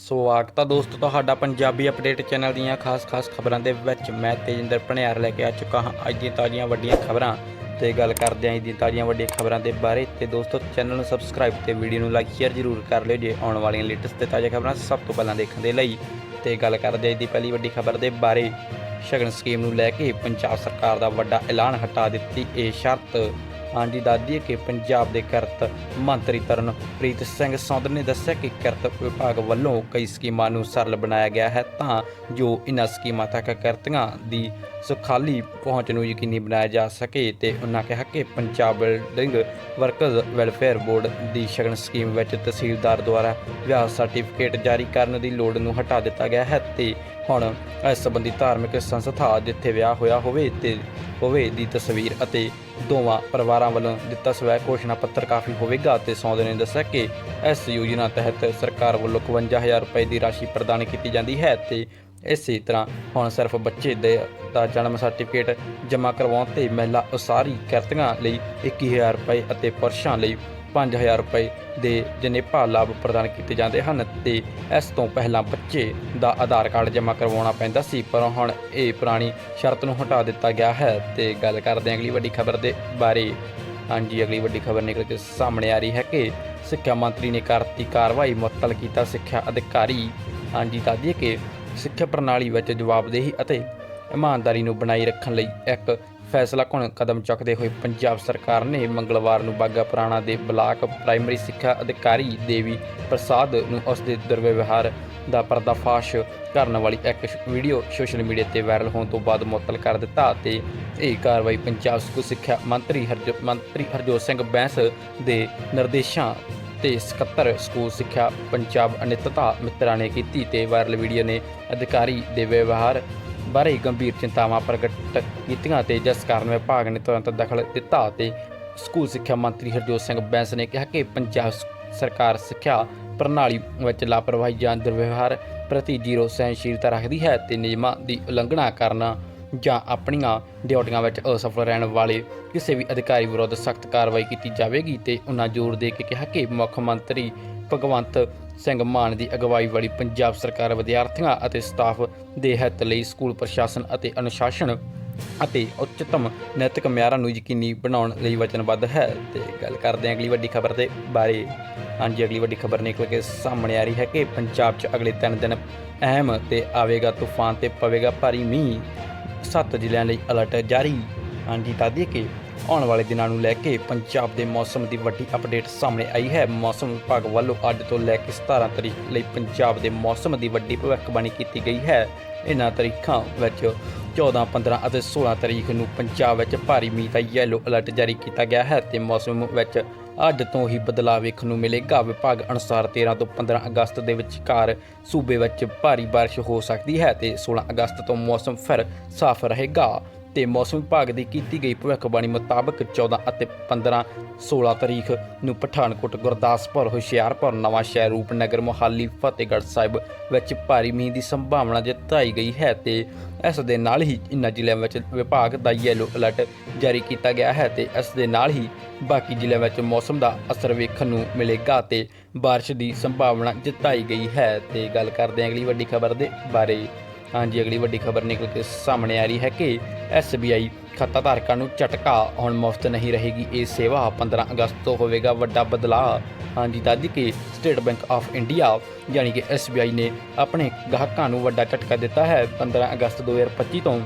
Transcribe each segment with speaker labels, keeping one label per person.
Speaker 1: ਸਵਾਗਤ ਹੈ ਦੋਸਤੋ, ਤੁਹਾਡਾ ਪੰਜਾਬੀ ਅਪਡੇਟ ਚੈਨਲ ਦੀਆਂ ਖਾਸ-ਖਾਸ ਖਬਰਾਂ ਦੇ ਵਿੱਚ ਮੈਂ ਤੇਜਿੰਦਰ ਭਣਿਆਰ ਲੈ ਕੇ ਆ ਚੁੱਕਾ ਹਾਂ। ਅੱਜ ਦੀਆਂ ਤਾਜ਼ੀਆਂ ਵੱਡੀਆਂ ਖਬਰਾਂ ਤੇ ਗੱਲ ਕਰਦੇ ਹਾਂ। ਅੱਜ ਦੀਆਂ ਤਾਜ਼ੀਆਂ ਵੱਡੀਆਂ ਖਬਰਾਂ ਦੇ ਬਾਰੇ ਤੇ ਦੋਸਤੋ, ਚੈਨਲ ਨੂੰ ਸਬਸਕ੍ਰਾਈਬ ਤੇ ਵੀਡੀਓ ਨੂੰ ਲਾਈਕ ਸ਼ੇਅਰ ਜ਼ਰੂਰ ਕਰ ਲਿਓ ਜੇ ਆਉਣ ਵਾਲੀਆਂ ਲੇਟੈਸਟ ਤੇ ਤਾਜ਼ਾ ਖਬਰਾਂ ਸਭ ਤੋਂ ਪਹਿਲਾਂ ਦੇਖਣ ਦੇ ਲਈ। ਤੇ ਗੱਲ ਕਰਦੇ ਹਾਂ ਅੱਜ ਦੀ ਪਹਿਲੀ ਵੱਡੀ ਖਬਰ ਦੇ ਬਾਰੇ। ਸ਼ਗਨ ਸਕੀਮ ਨੂੰ ਲੈ ਕੇ ਪੰਜਾਬ ਸਰਕਾਰ ਦਾ ਵੱਡਾ ਐਲਾਨ ਹਟਾ ਦਿੱਤੀ ਇਹ ਸ਼ਰਤ। ਹਾਂਜੀ ਦਾਦੀ ਕਿ ਪੰਜਾਬ ਦੇ ਕਿਰਤ ਮੰਤਰੀ ਤਰਨਪ੍ਰੀਤ ਸਿੰਘ ਸੌਂਦ ਨੇ ਦੱਸਿਆ ਕਿ ਕਿਰਤ ਵਿਭਾਗ ਵੱਲੋਂ ਕਈ ਸਕੀਮਾਂ ਨੂੰ ਸਰਲ ਬਣਾਇਆ ਗਿਆ ਹੈ ਤਾਂ ਜੋ ਇਹਨਾਂ ਸਕੀਮਾਂ ਤੱਕ ਕਿਰਤੀਆਂ ਦੀ ਸੁਖਾਲੀ ਪਹੁੰਚ ਨੂੰ ਯਕੀਨੀ ਬਣਾਇਆ ਜਾ ਸਕੇ ਤੇ ਉਹਨਾਂ ਕਿਹਾ ਕਿ Punjab building workers welfare board ਦੀ ਸ਼ਗਨ ਸਕੀਮ ਵਿੱਚ ਤਹਿਸੀਲਦਾਰ ਦੁਆਰਾ ਵਿਆਹ ਸਰਟੀਫਿਕੇਟ ਜਾਰੀ ਕਰਨ ਦੀ ਲੋੜ ਨੂੰ ਹਟਾ ਦਿੱਤਾ ਗਿਆ ਹੈ ਤੇ ਹੁਣ ਇਸ ਸੰਬੰਧੀ ਧਾਰਮਿਕ ਸੰਸਥਾ ਜਿੱਥੇ ਵਿਆਹ ਹੋਇਆ ਹੋਵੇ ਤੇ ਹੋਵੇ ਦੀ ਤਸਵੀਰ ਅਤੇ ਦੋਵਾਂ ਪਰਿਵਾਰਾਂ ਵੱਲੋਂ ਦਿੱਤਾ ਸਵੈ ਘੋਸ਼ਣਾ ਪੱਤਰ ਕਾਫੀ ਹੋਵੇਗਾ ਤੇ ਸੌਂਦੇ ਨੇ ਦੱਸਿਆ ਕਿ ਇਸ ਯੋਜਨਾ ਤਹਿਤ ਸਰਕਾਰ ਵੱਲੋਂ 51000 ਰੁਪਏ ਦੀ ਰਾਸ਼ੀ ਪ੍ਰਦਾਨ ਕੀਤੀ ਜਾਂਦੀ ਹੈ ਤੇ ਇਸੇ ਤਰ੍ਹਾਂ ਹੁਣ ਸਿਰਫ ਬੱਚੇ ਦੇ ਦਾ ਜਨਮ ਸਰਟੀਫਿਕੇਟ ਜਮ੍ਹਾਂ ਕਰਵਾਉਣ ਤੇ ਮਹਿਲਾ ਉਸਾਰੀ ਕਿਰਤੀਆਂ ਲਈ 21000 ਰੁਪਏ ਅਤੇ ਪੁਰਸ਼ਾਂ ਲਈ 5000 ਰੁਪਏ ਦੇ ਜਨੇਪਾ ਲਾਭ ਪ੍ਰਦਾਨ ਕੀਤੇ ਜਾਂਦੇ ਹਨ ਤੇ ਇਸ ਤੋਂ ਪਹਿਲਾਂ ਬੱਚੇ ਦਾ ਆਧਾਰ ਕਾਰਡ ਜਮ੍ਹਾਂ ਕਰਵਾਉਣਾ ਪੈਂਦਾ ਸੀ, ਪਰ ਹੁਣ ਇਹ ਪੁਰਾਣੀ ਸ਼ਰਤ ਨੂੰ ਹਟਾ ਦਿੱਤਾ ਗਿਆ ਹੈ ਤੇ ਗੱਲ ਕਰਦੇ ਹਾਂ ਅਗਲੀ ਵੱਡੀ ਖਬਰ ਦੇ ਬਾਰੇ। ਹਾਂਜੀ, ਅਗਲੀ ਵੱਡੀ ਖਬਰ ਨਿਕਲ ਕੇ ਸਾਹਮਣੇ ਆ ਰਹੀ ਹੈ ਕਿ ਸਿੱਖਿਆ ਮੰਤਰੀ ਨੇ ਕਰਤੀ ਕਾਰਵਾਈ, ਮੁਅੱਤਲ ਕੀਤਾ ਸਿੱਖਿਆ ਅਧਿਕਾਰੀ। ਹਾਂਜੀ ਦੱਸਦੀਏ ਕਿ ਸਿੱਖਿਆ ਪ੍ਰਣਾਲੀ ਵਿੱਚ ਜਵਾਬਦੇਹੀ ਅਤੇ ਇਮਾਨਦਾਰੀ ਨੂੰ ਬਣਾਈ ਰੱਖਣ ਲਈ ਇੱਕ ਫੈਸਲਾ ਕੁਣ ਕਦਮ ਚੁੱਕਦੇ ਹੋਏ ਪੰਜਾਬ ਸਰਕਾਰ ਨੇ ਮੰਗਲਵਾਰ ਨੂੰ ਬਾਗਾ ਪੁਰਾਣਾ ਦੇ ਬਲਾਕ ਪ੍ਰਾਇਮਰੀ ਸਿੱਖਿਆ ਅਧਿਕਾਰੀ ਦੇਵੀ ਪ੍ਰਸਾਦ ਨੂੰ ਉਸ ਦੇ ਦੁਰਵਿਵਹਾਰ ਦਾ ਪਰਦਾਫਾਸ਼ ਕਰਨ ਵਾਲੀ ਇੱਕ ਵੀਡੀਓ ਸੋਸ਼ਲ ਮੀਡੀਆ ਤੇ ਵਾਇਰਲ ਹੋਣ ਤੋਂ ਬਾਅਦ ਮੁਅੱਤਲ ਕਰ ਦਿੱਤਾ ਤੇ ਇਹ ਕਾਰਵਾਈ ਪੰਜਾਬ ਸਕੂਲ ਸਿੱਖਿਆ ਮੰਤਰੀ ਹਰਜੋ ਮੰਤਰੀ ਹਰਜੋਤ ਸਿੰਘ ਬੈਂਸ ਦੇ ਨਿਰਦੇਸ਼ਾਂ ਤੇ ਸਕੱਤਰ ਸਕੂਲ ਸਿੱਖਿਆ ਪੰਜਾਬ ਅਨਿਤਤਾ ਮਿੱਤਰਾ ਨੇ ਕੀਤੀ ਤੇ ਵਾਇਰਲ ਵੀਡੀਓ ਨੇ ਅਧਿਕਾਰੀ ਦੇ ਵਿਵਹਾਰ ਬਾਰੇ ਗੰਭੀਰ ਚਿੰਤਾਵਾਂ ਪ੍ਰਗਟ ਕੀਤੀਆਂ ਤੇ ਜਿਸ ਕਾਰਨ ਵਿਭਾਗ ਨੇ ਤੁਰੰਤ ਦਖਲ ਦਿੱਤਾ ਤੇ ਸਕੂਲ ਸਿੱਖਿਆ ਮੰਤਰੀ ਹਰਜੋਤ ਸਿੰਘ ਬੈਂਸ ਨੇ ਕਿਹਾ ਕਿ ਪੰਜਾਬ ਸਰਕਾਰ ਸਿੱਖਿਆ ਪ੍ਰਣਾਲੀ ਵਿੱਚ ਲਾਪਰਵਾਹੀ ਜਾਂ ਦੁਰਵਿਵਹਾਰ ਪ੍ਰਤੀ ਜ਼ੀਰੋ ਸਹਿਣਸ਼ੀਲਤਾ ਰੱਖਦੀ ਹੈ ਤੇ ਨਿਯਮਾਂ ਦੀ ਉਲੰਘਣਾ ਕਰਨਾ ਜਾਂ ਆਪਣੀਆਂ ਡਿਊਟੀਆਂ ਵਿੱਚ ਅਸਫਲ ਰਹਿਣ ਵਾਲੇ ਕਿਸੇ ਵੀ ਅਧਿਕਾਰੀ ਵਿਰੁੱਧ ਸਖਤ ਕਾਰਵਾਈ ਕੀਤੀ ਜਾਵੇਗੀ ਤੇ ਉਹਨਾਂ ਜ਼ੋਰ ਦੇ ਕੇ ਕਿਹਾ ਕਿ ਮੁੱਖ ਮੰਤਰੀ ਭਗਵੰਤ ਸਿੰਘ ਮਾਨ ਦੀ ਅਗਵਾਈ ਵਾਲੀ ਪੰਜਾਬ ਸਰਕਾਰ ਵਿਦਿਆਰਥੀਆਂ ਅਤੇ ਸਟਾਫ ਦੇ ਹਿੱਤ ਲਈ ਸਕੂਲ ਪ੍ਰਸ਼ਾਸਨ ਅਤੇ ਅਨੁਸ਼ਾਸਨ ਅਤੇ ਉੱਚਤਮ ਨੈਤਿਕ ਮਿਆਰਾਂ ਨੂੰ ਯਕੀਨੀ ਬਣਾਉਣ ਲਈ ਵਚਨਬੱਧ ਹੈ। ਤੇ ਗੱਲ ਕਰਦੇ ਹਾਂ ਅਗਲੀ ਵੱਡੀ ਖਬਰ ਦੇ ਬਾਰੇ। ਹਾਂਜੀ, ਅਗਲੀ ਵੱਡੀ ਖਬਰ ਨਿਕਲ ਕੇ ਸਾਹਮਣੇ ਆ ਰਹੀ ਹੈ ਕਿ ਪੰਜਾਬ 'ਚ ਅਗਲੇ 3 ਦਿਨ ਅਹਿਮ ਤੇ ਆਵੇਗਾ ਤੂਫਾਨ ਤੇ ਪਵੇਗਾ ਭਾਰੀ ਮੀਂਹ। ਸੱਤ ਜ਼ਿਲ੍ਹਿਆਂ ਲਈ ਅਲਰਟ ਜਾਰੀ। ਹਾਂਜੀ ਦੱਸਦੀਏ ਕਿ ਆਉਣ ਵਾਲੇ ਦਿਨਾਂ ਨੂੰ ਲੈ ਕੇ ਪੰਜਾਬ ਦੇ ਮੌਸਮ ਦੀ ਵੱਡੀ ਅਪਡੇਟ ਸਾਹਮਣੇ ਆਈ ਹੈ ਮੌਸਮ ਵਿਭਾਗ ਵੱਲੋਂ ਅੱਜ ਤੋਂ ਲੈ ਕੇ 17 ਤਰੀਕ ਲਈ ਪੰਜਾਬ ਦੇ ਮੌਸਮ ਦੀ ਵੱਡੀ ਭਵਿੱਖਬਾਣੀ ਕੀਤੀ ਗਈ ਹੈ ਇਹਨਾਂ ਤਾਰੀਖਾਂ ਵਿੱਚ 14 15 ਅਤੇ 16 ਤਰੀਕ ਨੂੰ ਪੰਜਾਬ ਵਿੱਚ ਭਾਰੀ ਮੀਂਹ ਦਾ ਯੈਲੋ ਅਲਰਟ ਜਾਰੀ ਕੀਤਾ ਗਿਆ ਹੈ ਤੇ ਮੌਸਮ ਵਿੱਚ ਅੱਜ ਤੋਂ ਹੀ ਬਦਲਾਅ ਵੇਖਣ ਨੂੰ ਮਿਲੇਗਾ ਵਿਭਾਗ ਅਨੁਸਾਰ 13 ਤੋਂ 15 ਅਗਸਤ ਦੇ ਵਿਚਕਾਰ ਸੂਬੇ ਵਿੱਚ ਭਾਰੀ بارش ਹੋ ਸਕਦੀ ਹੈ ਤੇ 16 ਅਗਸਤ ਤੋਂ ਮੌਸਮ ਫਿਰ ਸਾਫ਼ ਰਹੇਗਾ ਤੇ ਮੌਸਮ ਵਿਭਾਗ ਦੀ ਕੀਤੀ ਗਈ ਭਵਿੱਖਬਾਣੀ ਮੁਤਾਬਕ 14 ਅਤੇ 15 16 ਤਰੀਕ ਨੂੰ ਪਠਾਨਕੋਟ ਗੁਰਦਾਸਪੁਰ ਹੁਸ਼ਿਆਰਪੁਰ ਨਵਾਂ ਸ਼ਹਿਰ ਰੂਪਨਗਰ ਮੋਹਾਲੀ ਫਤਿਹਗੜ੍ਹ ਸਾਹਿਬ ਵਿੱਚ ਭਾਰੀ ਮੀਂਹ ਦੀ ਸੰਭਾਵਨਾ ਜਤਾਈ ਗਈ ਹੈ ਤੇ ਇਸ ਦੇ ਨਾਲ ਹੀ ਇਨ੍ਹਾਂ ਜ਼ਿਲ੍ਹਿਆਂ ਵਿੱਚ ਵਿਭਾਗ ਦਾ ਯੈਲੋ ਅਲਰਟ ਜਾਰੀ ਕੀਤਾ ਗਿਆ ਹੈ ਤੇ ਇਸ ਦੇ ਨਾਲ ਹੀ ਬਾਕੀ ਜ਼ਿਲ੍ਹਿਆਂ ਵਿੱਚ ਮੌਸਮ ਦਾ ਅਸਰ ਵੇਖਣ ਨੂੰ ਮਿਲੇਗਾ ਤੇ بارش ਦੀ ਸੰਭਾਵਨਾ ਜਤਾਈ ਗਈ ਹੈ ਤੇ ਗੱਲ ਕਰਦੇ ਹਾਂ ਅਗਲੀ ਵੱਡੀ ਖਬਰ ਦੇ ਬਾਰੇ ਹਾਂਜੀ, ਅਗਲੀ ਵੱਡੀ ਖਬਰ ਨਿਕਲ ਕੇ ਸਾਹਮਣੇ ਆ ਰਹੀ ਹੈ ਕਿ SBI ਖਾਤਾ ਧਾਰਕਾਂ ਨੂੰ ਝਟਕਾ ਹੁਣ ਮੁਫਤ ਨਹੀਂ ਰਹੇਗੀ। ਇਹ ਸੇਵਾ 15 ਅਗਸਤ ਤੋਂ ਹੋਵੇਗਾ। ਵੱਡਾ ਬਦਲਾਅ ਹਾਂਜੀ ਦਾਦੀ ਕਿ ਸਟੇਟ ਬੈਂਕ ਆਫ ਇੰਡੀਆ ਯਾਨੀ ਕਿ SBI ਨੇ ਆਪਣੇ ਗਾਹਕਾਂ ਨੂੰ ਵੱਡਾ ਝਟਕਾ ਦਿੱਤਾ ਹੈ। 15 ਅਗਸਤ 2025 ਤੋਂ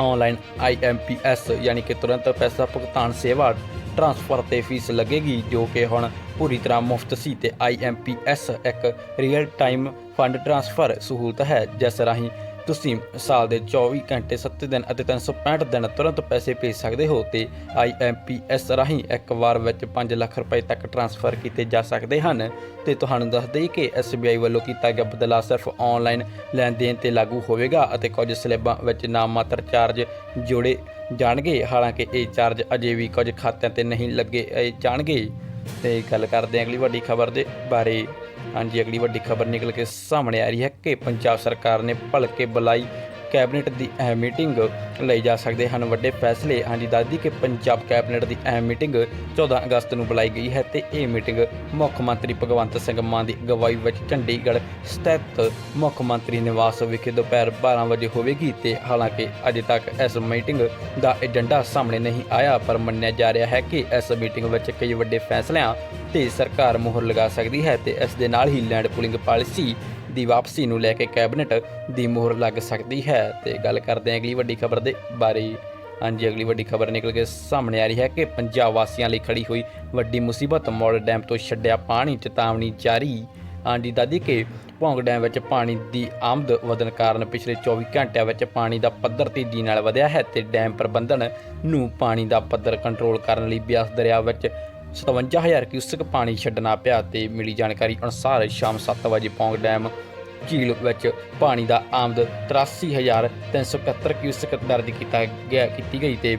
Speaker 1: ਆਨਲਾਈਨ IMPS ਯਾਨੀ ਕਿ ਤੁਰੰਤ ਪੈਸਾ ਭੁਗਤਾਨ ਸੇਵਾ ਟ੍ਰਾਂਸਫਰ ਤੇ ਫੀਸ ਲੱਗੇਗੀ, ਜੋ ਕਿ ਹੁਣ ਪੂਰੀ ਤਰ੍ਹਾਂ ਮੁਫਤ ਸੀ ਤੇ IMPS ਇੱਕ ਰੀਅਲ ਟਾਈਮ ਫੰਡ ਟ੍ਰਾਂਸਫਰ ਸਹੂਲਤ ਹੈ, ਜਿਸ ਰਾਹੀਂ ਤੁਸੀਂ ਸਾਲ ਦੇ 24 ਘੰਟੇ 7 ਦਿਨ ਅਤੇ 365 ਦਿਨ ਤੁਰੰਤ ਪੈਸੇ ਭੇਜ ਸਕਦੇ ਹੋ ਤੇ IMPS ਰਾਹੀਂ ਇੱਕ ਵਾਰ ਵਿੱਚ 5 ਲੱਖ ਰੁਪਏ ਤੱਕ ਟ੍ਰਾਂਸਫਰ ਕੀਤੇ ਜਾ ਸਕਦੇ ਹਨ ਤੇ ਤੁਹਾਨੂੰ ਦੱਸ ਦੇਈ ਕਿ SBI ਵੱਲੋਂ ਕੀਤਾ ਗਿਆ ਬਦਲਾਅ ਸਿਰਫ ਆਨਲਾਈਨ ਲੈਣ ਦੇਣ ਤੇ ਲਾਗੂ ਹੋਵੇਗਾ ਅਤੇ ਕੁਝ ਸਲੈਬਾਂ ਵਿੱਚ ਨਾਮਾਤਰ ਚਾਰਜ ਜੋੜੇ ਜਾਣਗੇ। ਹਾਲਾਂਕਿ ਇਹ ਚਾਰਜ ਅਜੇ ਵੀ ਕੁਝ ਖਾਤਿਆਂ ਤੇ ਨਹੀਂ ਲੱਗੇ ਜਾਣਗੇ। ਤੇ ਗੱਲ ਕਰਦੇ ਹਾਂ ਅਗਲੀ ਵੱਡੀ ਖਬਰ ਦੇ ਬਾਰੇ। ਹਾਂਜੀ, ਅਗਲੀ ਵੱਡੀ ਖਬਰ ਨਿਕਲ ਕੇ ਸਾਹਮਣੇ ਆ ਰਹੀ ਹੈ ਕਿ ਪੰਜਾਬ ਸਰਕਾਰ ਨੇ ਭਲਕੇ ਬੁਲਾਈ ਕੈਬਨਿਟ ਦੀ ਅਹਿਮ ਮੀਟਿੰਗ ਲਈ ਜਾ ਸਕਦੇ ਹਨ। ਵੱਡੇ ਫੈਸਲੇ, ਹਾਂਜੀ ਦੱਸਦੀ ਕਿ ਪੰਜਾਬ ਕੈਬਨਿਟ ਦੀ ਅਹਿਮ ਮੀਟਿੰਗ 14 ਅਗਸਤ ਨੂੰ ਬੁਲਾਈ ਗਈ ਹੈ ਤੇ ਇਹ ਮੀਟਿੰਗ ਮੁੱਖ ਮੰਤਰੀ ਭਗਵੰਤ ਸਿੰਘ ਮਾਨ ਦੀ ਅਗਵਾਈ ਵਿੱਚ ਚੰਡੀਗੜ੍ਹ ਸਥਿਤ ਮੁੱਖ ਮੰਤਰੀ ਨਿਵਾਸ ਵਿਖੇ ਦੁਪਹਿਰ 12 ਵਜੇ ਹੋਵੇਗੀ ਤੇ ਹਾਲਾਂਕਿ ਅਜੇ ਤੱਕ ਇਸ ਮੀਟਿੰਗ ਦਾ ਏਜੰਡਾ ਸਾਹਮਣੇ ਨਹੀਂ ਆਇਆ, ਪਰ ਮੰਨਿਆ ਜਾ ਰਿਹਾ ਹੈ ਕਿ ਇਸ ਮੀਟਿੰਗ ਵਿੱਚ ਕਈ ਵੱਡੇ ਫੈਸਲਿਆਂ ਤੇ ਸਰਕਾਰ ਮੋਹਰ ਲਗਾ ਸਕਦੀ ਹੈ ਤੇ ਇਸ ਦੇ ਨਾਲ ਹੀ ਲੈਂਡ ਪੂਲਿੰਗ ਪਾਲਿਸੀ ਦੀ ਵਾਪਸੀ ਨੂੰ ਲੈ ਕੇ ਕੈਬਨਿਟ ਦੀ ਮੋਹਰ ਲੱਗ ਸਕਦੀ ਹੈ। ਤੇ ਗੱਲ ਕਰਦੇ ਹਾਂ ਅਗਲੀ ਵੱਡੀ ਖਬਰ ਦੇ ਬਾਰੇ। ਹਾਂਜੀ, ਅਗਲੀ ਵੱਡੀ ਖਬਰ ਨਿਕਲ ਕੇ ਸਾਹਮਣੇ ਆ ਰਹੀ ਹੈ ਕਿ ਪੰਜਾਬ ਵਾਸੀਆਂ ਲਈ ਖੜੀ ਹੋਈ ਵੱਡੀ ਮੁਸੀਬਤ ਮੌਲ ਡੈਮ ਤੋਂ ਛੱਡਿਆ ਪਾਣੀ, ਚੇਤਾਵਨੀ ਜਾਰੀ। ਹਾਂਜੀ, ਦਾਦੀ ਕਿ ਭੌਂਗ ਡੈਮ ਵਿੱਚ ਪਾਣੀ ਦੀ ਆਮਦ ਵਧਣ ਕਾਰਨ ਪਿਛਲੇ 24 ਘੰਟਿਆਂ ਵਿੱਚ ਪਾਣੀ ਦਾ ਪੱਧਰ ਤੇਜ਼ੀ ਨਾਲ ਵਧਿਆ ਹੈ ਤੇ ਡੈਮ ਪ੍ਰਬੰਧਨ ਨੂੰ ਪਾਣੀ ਦਾ ਪੱਧਰ ਕੰਟਰੋਲ ਕਰਨ ਲਈ ਬਿਆਸ ਦਰਿਆ ਵਿੱਚ 57000 ਕਿਊਸਕ ਪਾਣੀ ਛੱਡਣਾ ਪਿਆ ਤੇ ਮਿਲੀ ਜਾਣਕਾਰੀ ਅਨੁਸਾਰ ਸ਼ਾਮ 7 ਵਜੇ ਪੌਂਗ ਡੈਮ ਝੀਲ ਵਿੱਚ ਪਾਣੀ ਦਾ ਆਮਦ 83371 ਕਿਊਸਕ ਦਰਜ ਕੀਤਾ ਗਿਆ, ਕੀਤੀ ਗਈ ਤੇ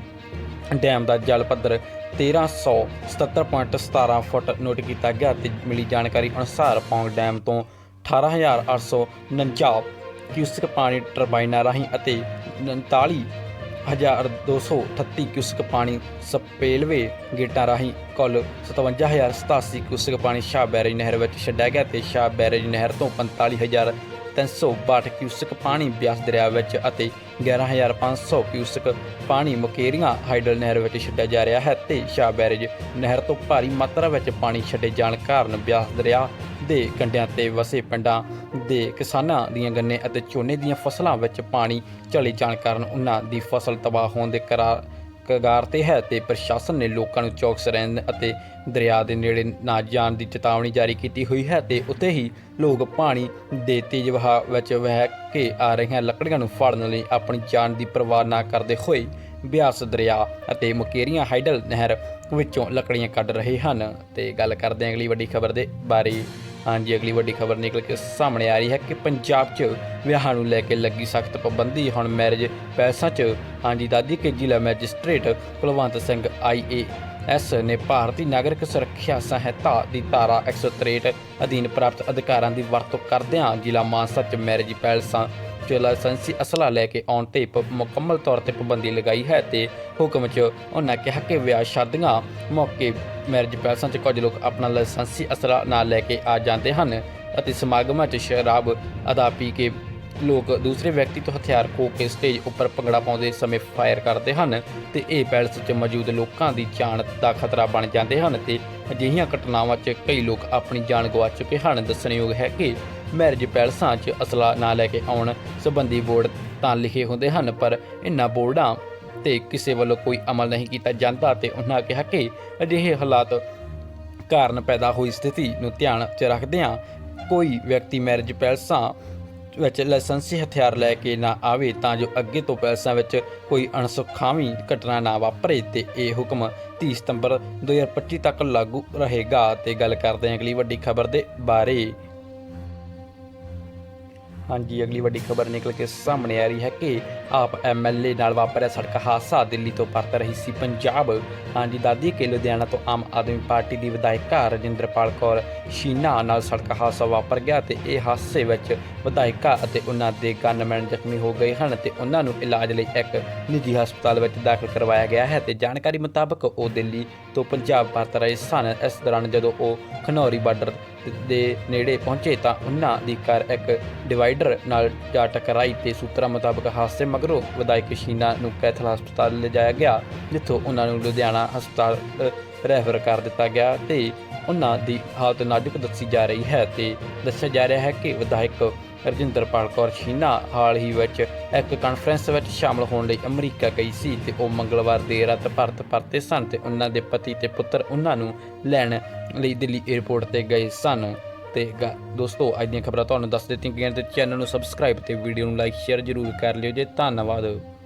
Speaker 1: ਡੈਮ ਦਾ ਜਲ ਪੱਧਰ 1377.17 ਫੁੱਟ ਨੋਟ ਕੀਤਾ ਗਿਆ ਤੇ ਮਿਲੀ ਜਾਣਕਾਰੀ ਅਨੁਸਾਰ ਪੌਂਗ ਡੈਮ ਤੋਂ 18849 ਕਿਊਸਕ ਪਾਣੀ ਟਰਬਾਈਨਾਂ ਰਾਹੀਂ ਅਤੇ 49238 ਕਿਊਸਕ ਪਾਣੀ ਸਪੇਲਵੇ ਗੇਟਾਂ ਰਾਹੀਂ ਕੁੱਲ 57087 ਕਿਊਸਕ ਪਾਣੀ ਸ਼ਾਹ ਬੈਰੇਜ ਨਹਿਰ ਵਿੱਚ ਛੱਡਿਆ ਗਿਆ ਤੇ ਸ਼ਾਹ ਬੈਰੇਜ ਨਹਿਰ ਤੋਂ 45362 ਕਿਊਸਕ ਪਾਣੀ ਬਿਆਸ ਦਰਿਆ ਵਿੱਚ ਅਤੇ 11500 ਕਿਊਸਕ ਪਾਣੀ ਮੁਕੇਰੀਆਂ ਹਾਈਡਲ ਨਹਿਰ ਵਿੱਚ ਛੱਡਿਆ ਜਾ ਰਿਹਾ ਹੈ ਤੇ ਸ਼ਾਹ ਬੈਰੇਜ ਨਹਿਰ ਤੋਂ ਭਾਰੀ ਮਾਤਰਾ ਵਿੱਚ ਪਾਣੀ ਛੱਡੇ ਜਾਣ ਕਾਰਨ ਬਿਆਸ ਦਰਿਆ ਦੇ ਕੰਢਿਆਂ ਤੇ ਵਸੇ ਪਿੰਡਾਂ ਦੇ ਕਿਸਾਨਾਂ ਦੀਆਂ ਗੰਨੇ ਅਤੇ ਝੋਨੇ ਦੀਆਂ ਫਸਲਾਂ ਵਿੱਚ ਪਾਣੀ ਚਲੇ ਜਾਣ ਕਾਰਨ ਉਹਨਾਂ ਦੀ ਫਸਲ ਤਬਾਹ ਹੋਣ ਦੇ ਕਰਾਰ ਕਗਾਰ ਤੇ ਹੈ ਤੇ ਪ੍ਰਸ਼ਾਸਨ ਨੇ ਲੋਕਾਂ ਨੂੰ ਚੌਕਸ ਰਹਿਣ ਅਤੇ ਦਰਿਆ ਦੇ ਨੇੜੇ ਨਾ ਜਾਣ ਦੀ ਚੇਤਾਵਨੀ ਜਾਰੀ ਕੀਤੀ ਹੋਈ ਹੈ ਤੇ ਉੱਥੇ ਹੀ ਲੋਕ ਪਾਣੀ ਦੇ ਤੇਜ਼ ਵਹਾਅ ਵਿੱਚ ਵਹਿ ਕੇ ਆ ਰਹੀਆਂ ਲੱਕੜੀਆਂ ਨੂੰ ਫੜਨ ਲਈ ਆਪਣੀ ਜਾਨ ਦੀ ਪਰਵਾਹ ਨਾ ਕਰਦੇ ਹੋਏ ਬਿਆਸ ਦਰਿਆ ਅਤੇ ਮੁਕੇਰੀਆਂ ਹਾਈਡਲ ਨਹਿਰ ਵਿੱਚੋਂ ਲੱਕੜੀਆਂ ਕੱਢ ਰਹੇ ਹਨ। ਤੇ ਗੱਲ ਕਰਦੇ ਹਾਂ ਅਗਲੀ ਵੱਡੀ ਖਬਰ ਦੇ ਬਾਰੇ। ਹਾਂਜੀ, ਅਗਲੀ ਵੱਡੀ ਖਬਰ ਨਿਕਲ ਕੇ ਸਾਹਮਣੇ ਆ ਰਹੀ ਹੈ ਕਿ ਪੰਜਾਬ 'ਚ ਵਿਆਹਾਂ ਨੂੰ ਲੈ ਕੇ ਲੱਗੀ ਸਖਤ ਪਾਬੰਦੀ। ਹੁਣ ਮੈਰਿਜ ਪੈਲਸਾਂ 'ਚ। ਹਾਂਜੀ, ਦਾਦੀ ਕੇ ਜ਼ਿਲ੍ਹਾ ਮੈਜਿਸਟ੍ਰੇਟ ਕੁਲਵੰਤ ਸਿੰਘ ਆਈਏਐਸ ਨੇ ਭਾਰਤੀ ਨਾਗਰਿਕ ਸੁਰੱਖਿਆ ਸਹਾਇਤਾ ਦੀ ਧਾਰਾ 163 ਅਧੀਨ ਪ੍ਰਾਪਤ ਅਧਿਕਾਰਾਂ ਦੀ ਵਰਤੋਂ ਕਰਦਿਆਂ ਜ਼ਿਲ੍ਹਾ ਮਾਨਸਾ 'ਚ ਮੈਰਿਜ ਪੈਲਸਾਂ 'ਚ ਲਾਇਸੈਂਸੀ ਅਸਲਾ ਲੈ ਕੇ ਆਉਣ ਤੇ ਪ- ਮੁਕੰਮਲ ਤੌਰ ਤੇ ਪਾਬੰਦੀ ਲਗਾਈ ਹੈ ਤੇ ਹੁਕਮ 'ਚ ਉਹਨਾਂ ਕਿਹਾ ਕਿ ਵਿਆਹ ਸ਼ਾਦੀਆਂ ਮੌਕੇ ਮੈਰਿਜ ਪੈਲਸਾਂ 'ਚ ਕੁਝ ਲੋਕ ਆਪਣਾ ਲਾਇਸੈਂਸੀ ਅਸਲਾ ਨਾਲ ਲੈ ਕੇ ਆ ਜਾਂਦੇ ਹਨ ਅਤੇ ਸਮਾਗਮਾਂ 'ਚ ਸ਼ਰਾਬ ਅਦਾ ਪੀ ਕੇ ਲੋਕ ਦੂਸਰੇ ਵਿਅਕਤੀ ਤੋਂ ਹਥਿਆਰ ਖੋ ਕੇ ਸਟੇਜ ਉੱਪਰ ਭੰਗੜਾ ਪਾਉਂਦੇ ਸਮੇਂ ਫਾਇਰ ਕਰਦੇ ਹਨ ਤੇ ਇਹ ਪੈਲਸ 'ਚ ਮੌਜੂਦ ਲੋਕਾਂ ਦੀ ਜਾਨ ਦਾ ਖਤਰਾ ਬਣ ਜਾਂਦੇ ਹਨ ਤੇ ਅਜਿਹੀਆਂ ਘਟਨਾਵਾਂ 'ਚ ਕਈ ਲੋਕ ਆਪਣੀ ਜਾਨ ਗਵਾ ਚੁੱਕੇ ਹਨ। ਦੱਸਣਯੋਗ ਹੈ ਕਿ ਮੈਰਿਜ ਪੈਲਸਾਂ 'ਚ ਅਸਲਾ ਨਾ ਲੈ ਕੇ ਆਉਣ ਸੰਬੰਧੀ ਬੋਰਡ ਤਾਂ ਲਿਖੇ ਹੁੰਦੇ ਹਨ, ਪਰ ਇਨ੍ਹਾਂ ਬੋਰਡਾਂ ਤੇ ਕਿਸੇ ਵੱਲੋਂ ਕੋਈ ਅਮਲ ਨਹੀਂ ਕੀਤਾ ਜਾਂਦਾ ਤੇ ਉਹਨਾਂ ਕਿਹਾ ਕਿ ਅਜਿਹੇ ਹਾਲਾਤ ਕਾਰਨ ਪੈਦਾ ਹੋਈ ਸਥਿਤੀ ਨੂੰ ਧਿਆਨ 'ਚ ਰੱਖਦਿਆਂ ਕੋਈ ਵਿਅਕਤੀ ਮੈਰਿਜ ਪੈਲਸਾਂ ਵਿੱਚ ਲਾਇਸੈਂਸੀ ਹਥਿਆਰ ਲੈ ਕੇ ਨਾ ਆਵੇ ਤਾਂ ਜੋ ਅੱਗੇ ਤੋਂ ਪੈਲਸਾਂ ਵਿੱਚ ਕੋਈ ਅਣਸੁਖਾਵੀਂ ਘਟਨਾ ਨਾ ਵਾਪਰੇ ਤੇ ਇਹ ਹੁਕਮ 30 ਸਤੰਬਰ 2025 ਤੱਕ ਲਾਗੂ ਰਹੇਗਾ। ਤੇ ਗੱਲ ਕਰਦੇ ਹਾਂ ਅਗਲੀ ਵੱਡੀ ਖਬਰ ਦੇ ਬਾਰੇ। ਹਾਂਜੀ, ਅਗਲੀ ਵੱਡੀ ਖਬਰ ਨਿਕਲ ਕੇ ਸਾਹਮਣੇ ਆ ਰਹੀ ਹੈ ਕਿ ਆਪ ਐਮਐਲਏ ਨਾਲ ਵਾਪਰਿਆ ਸੜਕ ਹਾਦਸਾ, ਦਿੱਲੀ ਤੋਂ ਪਰਤ ਰਹੀ ਸੀ ਪੰਜਾਬ। ਹਾਂਜੀ, ਦਾਦੀ ਕੇ ਲੁਧਿਆਣਾ ਤੋਂ ਆਮ ਆਦਮੀ ਪਾਰਟੀ ਦੀ ਵਿਧਾਇਕਾ ਰਜਿੰਦਰਪਾਲ ਕੌਰ ਸ਼ੀਨਾ ਨਾਲ ਸੜਕ ਹਾਦਸਾ ਵਾਪਰ ਗਿਆ ਤੇ ਇਹ ਹਾਦਸੇ ਵਿੱਚ ਵਿਧਾਇਕਾ ਅਤੇ ਉਹਨਾਂ ਦੇ ਗਨਮੈਨ ਜ਼ਖਮੀ ਹੋ ਗਏ ਹਨ ਤੇ ਉਹਨਾਂ ਨੂੰ ਇਲਾਜ ਲਈ ਇੱਕ ਨਿੱਜੀ ਹਸਪਤਾਲ ਵਿੱਚ ਦਾਖਲ ਕਰਵਾਇਆ ਗਿਆ ਹੈ ਤੇ ਜਾਣਕਾਰੀ ਮੁਤਾਬਕ ਉਹ ਦਿੱਲੀ ਤੋਂ ਪੰਜਾਬ ਪਰਤ ਰਹੇ ਸਨ। ਇਸ ਦੌਰਾਨ ਜਦੋਂ ਉਹ ਖਨੌਰੀ ਬਾਰਡਰ ਦੇ ਨੇੜੇ ਪਹੁੰਚੇ ਤਾਂ ਉਹਨਾਂ ਦੀ ਕਾਰ ਇੱਕ ਡਿਵਾਈਡਰ ਨਾਲ ਜਾ ਟਕਰਾਈ ਤੇ ਸੂਤਰਾਂ ਮੁਤਾਬਕ ਹਾਦਸੇ ਮਗਰੋਂ ਵਿਧਾਇਕ ਸ਼ੀਨਾ ਨੂੰ ਕੈਥਲ ਹਸਪਤਾਲ ਲਿਜਾਇਆ ਗਿਆ, ਜਿੱਥੋਂ ਉਹਨਾਂ ਨੂੰ ਲੁਧਿਆਣਾ ਹਸਪਤਾਲ ਰੈਫਰ ਕਰ ਦਿੱਤਾ ਗਿਆ ਤੇ ਉਹਨਾਂ ਦੀ ਹਾਲਤ ਨਾਜ਼ੁਕ ਦੱਸੀ ਜਾ ਰਹੀ ਹੈ ਤੇ ਦੱਸਿਆ ਜਾ ਰਿਹਾ ਹੈ ਕਿ ਵਿਧਾਇਕ ਰਜਿੰਦਰਪਾਲ ਕੌਰ ਸ਼ੀਨਾ ਹਾਲ ਹੀ ਵਿੱਚ ਇੱਕ ਕਾਨਫਰੰਸ ਵਿੱਚ ਸ਼ਾਮਲ ਹੋਣ ਲਈ ਅਮਰੀਕਾ ਗਈ ਸੀ ਤੇ ਉਹ ਮੰਗਲਵਾਰ ਦੇਰ ਰਾਤ ਭਾਰਤ ਪਰਤੇ ਸਨ ਤੇ ਉਹਨਾਂ ਦੇ ਪਤੀ ਤੇ ਪੁੱਤਰ ਉਹਨਾਂ ਨੂੰ ਲੈਣ ਲਈ ਦਿੱਲੀ 에ਅਰਪੋਰਟ ਤੇ ਗਏ ਸਨ। ਤੇ ਗ- ਦੋਸਤੋ, ਅੱਜ ਦੀਆਂ ਖਬਰਾਂ ਤੁਹਾਨੂੰ ਦੱਸ ਦਿੱਤੀਆਂ ਗਈਆਂ ਤੇ ਚੈਨਲ ਨੂੰ ਸਬਸਕ੍ਰਾਈਬ ਤੇ ਵੀਡੀਓ ਨੂੰ ਲਾਈਕ ਸ਼ੇਅਰ ਜ਼ਰੂਰ ਕਰ ਲਿਓ ਜੇ। ਧੰਨਵਾਦ।